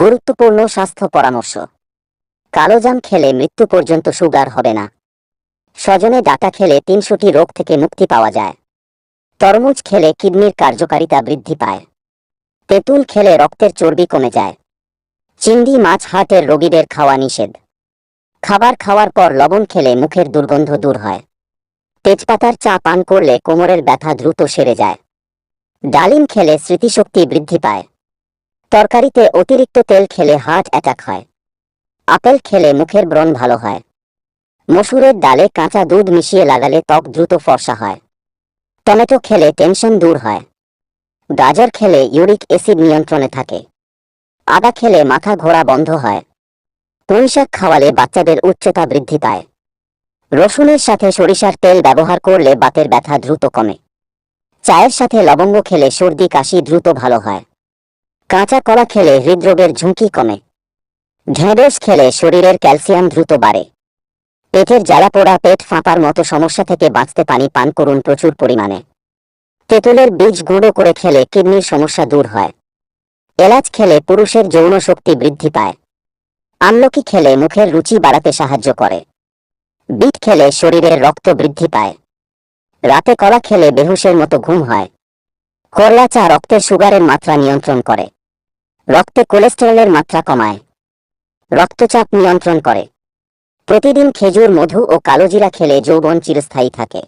গুরুত্বপূর্ণ স্বাস্থ্য পরামর্শ। কালোজাম খেলে মৃত্যু পর্যন্ত সুগার হবে না। সজনে ডাটা খেলে তিনশোটি রোগ থেকে মুক্তি পাওয়া যায়। তরমুজ খেলে কিডনির কার্যকারিতা বৃদ্ধি পায়। তেঁতুল খেলে রক্তের চর্বি কমে যায়। চিংড়ি মাছ হার্টের রোগীদের খাওয়া নিষেধ। খাবার খাওয়ার পর লবণ খেলে মুখের দুর্গন্ধ দূর হয়। তেজপাতার চা পান করলে কোমরের ব্যথা দ্রুত সেরে যায়। ডালিম খেলে স্মৃতিশক্তি বৃদ্ধি পায়। তরকারিতে অতিরিক্ত তেল খেলে হার্ট অ্যাটাক হয়। আপেল খেলে মুখের ব্রণ ভালো হয়। মসুরের ডালে কাঁচা দুধ মিশিয়ে লাগালে ত্বক দ্রুত ফর্সা হয়। টমেটো খেলে টেনশন দূর হয়। গাজর খেলে ইউরিক অ্যাসিড নিয়ন্ত্রণে থাকে। আদা খেলে মাথা ঘোরা বন্ধ হয়। পুঁইশাক খাওয়ালে বাচ্চাদের উচ্চতা বৃদ্ধি পায়। রসুনের সাথে সরিষার তেল ব্যবহার করলে বাতের ব্যথা দ্রুত কমে। চায়ের সাথে লবঙ্গ খেলে সর্দি কাশি দ্রুত ভালো হয়। কাঁচা কলা খেলে হৃদরোগের ঝুঁকি কমে। ঢেঁড়স খেলে শরীরের ক্যালসিয়াম দ্রুত বাড়ে। পেটের জ্বালা পোড়া, পেট ফাঁপার মতো সমস্যা থেকে বাঁচতে পানি পান করুন প্রচুর পরিমাণে। তেঁতুলের বীজ গুঁড়ো করে খেলে কিডনির সমস্যা দূর হয়। এলাচ খেলে পুরুষের যৌন শক্তি বৃদ্ধি পায়। আমলকি খেলে মুখের রুচি বাড়াতে সাহায্য করে। বিট খেলে শরীরের রক্ত বৃদ্ধি পায়। রাতে কলা খেলে বেহুশের মতো ঘুম হয়। করলা চা রক্তের সুগারের মাত্রা নিয়ন্ত্রণ করে। রক্তে কোলেস্টেরলের মাত্রা কমায়। রক্তচাপ নিয়ন্ত্রণ করে। প্রতিদিন খেজুর, মধু ও কালোজিরা খেলে যৌবন চিরস্থায়ী থাকে।